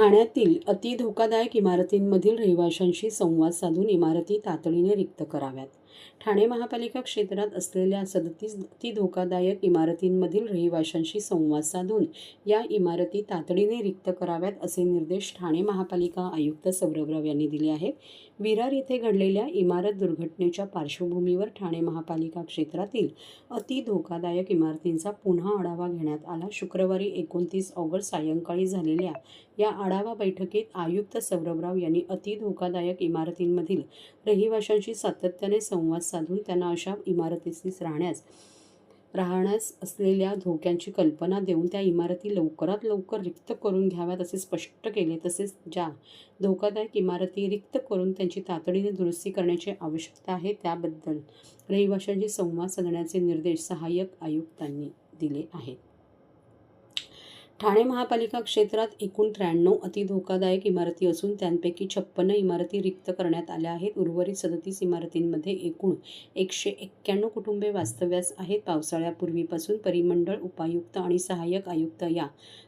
ठाण्यातील अति धोकादायक इमारतींमधील रहिवाशांशी संवाद साधून इमारती तातडीने रिक्त कराव्यात. ठाणे महापालिका क्षेत्रात असलेल्या सदतीस अति धोकादायक इमारतींमधील रहिवाशांशी संवाद साधून या इमारती तातडीने रिक्त कराव्यात असे निर्देश ठाणे महापालिका आयुक्त सौरभराव यांनी दिले आहेत. विरार येथे घडलेल्या इमारत दुर्घटनेच्या पार्श्वभूमीवर ठाणे महापालिका क्षेत्रातील अति धोकादायक इमारतींचा पुन्हा आढावा घेण्यात आला. शुक्रवारी एकोणतीस ऑगस्ट सायंकाळी झालेल्या या आढावा बैठकीत आयुक्त सौरभराव यांनी अति धोकादायक इमारतींमधील रहिवाशांशी सातत्याने संवाद संवाद साधून त्यांना अशा इमारतीस राहण्यास राहण्यास असलेल्या धोक्यांची कल्पना देऊन त्या इमारती लवकरात लवकर रिक्त करून घ्याव्यात असे स्पष्ट केले. तसेच ज्या धोकादायक इमारती रिक्त करून त्यांची तातडीने दुरुस्ती करण्याची आवश्यकता आहे त्याबद्दल रहिवाशांशी संवाद साधण्याचे निर्देश सहाय्यक आयुक्तांनी दिले आहेत. ठाणे महापालिका क्षेत्रात एकूण त्र्याण्णव अति धोकादायक इमारती असून त्यांपैकी छप्पन्न इमारती रिक्त करण्यात आल्या आहेत. उर्वरित सदतीस इमारतींमध्ये एकूण एकशे एक्क्याण्णव कुटुंबे वास्तव्यास आहेत. पावसाळ्यापूर्वीपासून परिमंडळ उपायुक्त आणि सहाय्यक आयुक्त या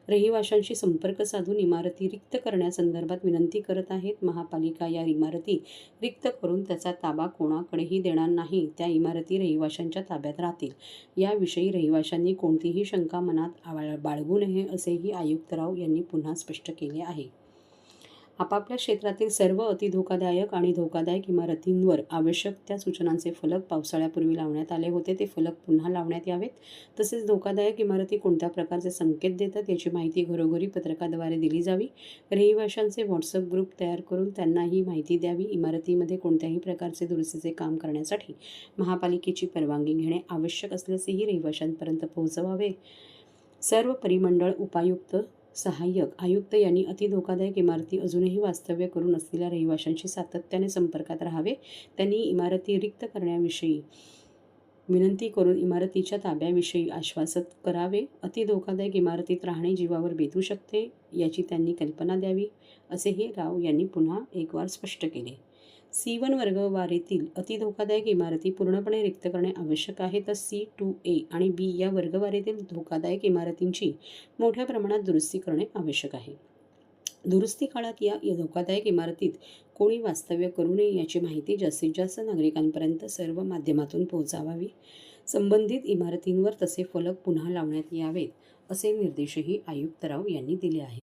रहिवाशांशी संपर्क साधून इमारती रिक्त करण्यासंदर्भात विनंती करत आहेत. महापालिका या इमारती रिक्त करून त्याचा ताबा कोणाकडेही देणार नाही. त्या इमारती रहिवाशांच्या ताब्यात राहतील. याविषयी रहिवाशांनी कोणतीही शंका मनात आवा- बाळगू नये असेही आयुक्तराव यांनी पुन्हा स्पष्ट केले आहे. आपापल्या क्षेत्रातील सर्व अति धोकादायक आणि धोकादायक इमारतींवर आवश्यक त्या सूचनांचे फलक पावसाळ्यापूर्वी लावण्यात आले होते. ते फलक पुन्हा लावण्यात यावेत. तसेच धोकादायक इमारती कोणत्या प्रकारचे संकेत देतात याची माहिती घरोघरी पत्रकाद्वारे दिली जावी. रहिवाशांचे व्हॉट्सअप ग्रुप तयार करून त्यांना ही माहिती द्यावी. इमारतीमध्ये कोणत्याही प्रकारचे दुरुस्तीचे काम करण्यासाठी महापालिकेची परवानगी घेणे आवश्यक असल्याचेही रहिवाशांपर्यंत पोहोचवावे. सर्व परिमंडळ उपायुक्त सहाय्यक आयुक्त यांनी अति धोकादायक इमारती अजूनही वास्तव्य करून असलेल्या रहिवाशांशी सातत्याने संपर्कात राहावे त्यांनी इमारती रिक्त करण्याविषयी विनंती करून इमारतीच्या ताब्याविषयी आश्वासत करावे. अति धोकादायक इमारतीत राहणे जीवावर बेतू शकते याची त्यांनी कल्पना द्यावी असेही राव यांनी पुन्हा एक वार स्पष्ट केले. सी वन वर्गवारीतील अति धोकादायक इमारती पूर्णपणे रिक्त करणे आवश्यक आहे तर सी टू ए आणि बी या वर्गवारीतील धोकादायक इमारतींची मोठ्या प्रमाणात दुरुस्ती करणे आवश्यक आहे. दुरुस्ती काळात या या धोकादायक इमारतीत कोणी वास्तव्य करू नये याची माहिती जास्तीत जास्त नागरिकांपर्यंत सर्व माध्यमातून पोहोचावावी. संबंधित इमारतींवर तसे फलक पुन्हा लावण्यात यावेत असे निर्देशही आयुक्त राव यांनी दिले आहेत.